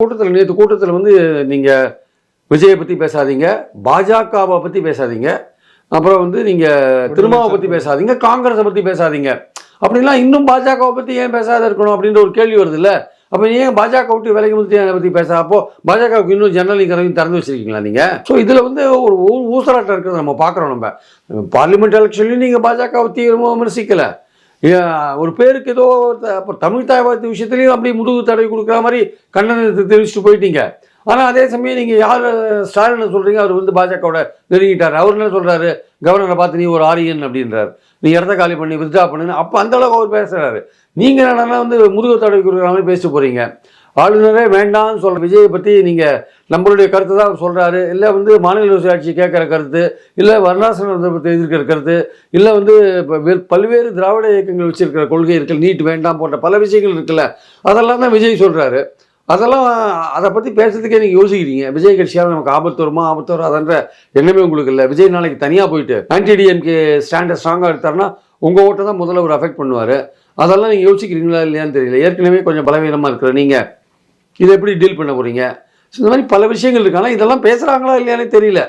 கூட்டத்தில் நேற்று கூட்டத்தில் வந்து நீங்கள் விஜயை பற்றி பேசாதீங்க பாஜகவை பற்றி பேசாதீங்க அப்புறம் வந்து நீங்கள் திருமாவை பற்றி பேசாதீங்க காங்கிரஸை பற்றி பேசாதீங்க. அப்படின்லாம் இன்னும் பாஜகவை பற்றி ஏன் பேசாத இருக்கணும் அப்படின்ற ஒரு கேள்வி வருது இல்லை அப்போ ஏன் பாஜக விட்டு விலைக்கு வந்து அதை பற்றி பேச? அப்போ பாஜகவுக்கு இன்னும் ஜன்னலையும் கதவையும் திறந்து வச்சிருக்கீங்களா நீங்கள் ஸோ இதில் வந்து ஒரு ஊசலாட்டம் இருக்கிறத நம்ம பார்க்குறோம் நம்ம. பார்லிமெண்ட் எலெக்ஷன்லையும் நீங்கள் பாஜகவை தீவிரமாக விமர்சிக்கலை. ஒரு பேருக்கு ஏதோ த- தமிழ் தாய் விஷயத்துலையும் அப்படி முதுகு தடவி கொடுக்குற மாதிரி கண்டனத்தை தெரிவிச்சுட்டு போயிட்டீங்க. ஆனால் அதே சமயம் நீங்கள் யார் ஸ்டாலின் சொல்கிறீங்க அவர் வந்து பாஜகவோட நெருங்கிட்டார். அவர் என்ன சொல்கிறாரு கவர்னரை பார்த்து நீ ஒரு ஆரியன் அப்படின்றார். நீ இடத்த காலி பண்ணி வித்ரா பண்ணுன்னு. அப்போ அந்த அளவுக்கு அவர் பேசுகிறாரு நீங்கள் என்னென்னா வந்து முதுகு தடவி கொடுக்குற மாதிரி பேசிட்டு போகிறீங்க ஆளுநரே வேண்டாம்னு சொல்ற விஜயை பற்றி நீங்கள் நம்மளுடைய கருத்து தான் அவர் சொல்கிறாரு இல்லை வந்து மாநில சுயாட்சி கேட்குற கருத்து இல்லை வர்ணாசிரமத்தை பற்றி எதிர்க்கிற கருத்து இல்லை வந்து பல்வேறு திராவிட இயக்கங்கள் வச்சிருக்கிற கொள்கை இருக்கு நீட் வேண்டாம் போன்ற பல விஷயங்கள் இருக்குல்ல அதெல்லாம் தான் விஜய் சொல்கிறாரு அதெல்லாம் அதை பற்றி பேசுறதுக்கே நீங்கள் யோசிக்கிறீங்க. விஜய் கட்சியால் நமக்கு ஆபத்து வருமா? ஆபத்து அதன்ற எண்ணமே உங்களுக்கு இல்லை. விஜய் நாளைக்கு தனியாக போயிட்டு ஆன்டி டிஎம்கே ஸ்டாண்டை ஸ்ட்ராங்காக எடுத்தாருன்னா உங்கள் ஓட்டை தான் முதல்ல ஒரு அஃபெக்ட் பண்ணுவார். அதெல்லாம் நீங்கள் யோசிக்கிறீங்களா இல்லையான்னு தெரியல. ஏற்கனவே கொஞ்சம் பலவீனமாக இருக்கிற நீங்கள் இதை எப்படி டீல் பண்ண போகிறீங்க ஸோ இந்த மாதிரி பல விஷயங்கள் இருக்கு. ஆனால் இதெல்லாம் பேசுகிறாங்களா இல்லையானே தெரியல.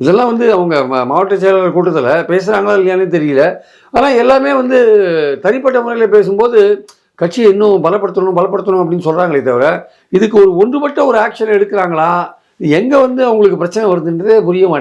இதெல்லாம் வந்து அவங்க மாவட்ட செயலாளர் கூட்டத்தில் பேசுகிறாங்களா இல்லையானே தெரியல. ஆனால் எல்லாமே வந்து தனிப்பட்ட முறையில் பேசும்போது கட்சியை இன்னும் பலப்படுத்தணும் பலப்படுத்தணும் அப்படின்னு சொல்கிறாங்களே தவிர இதுக்கு ஒரு ஒன்றுபட்ட ஒரு ஆக்ஷன் எடுக்கிறாங்களா? எங்கே வந்து அவங்களுக்கு பிரச்சனை வருதுன்றதே புரிய மாட்டேங்குது.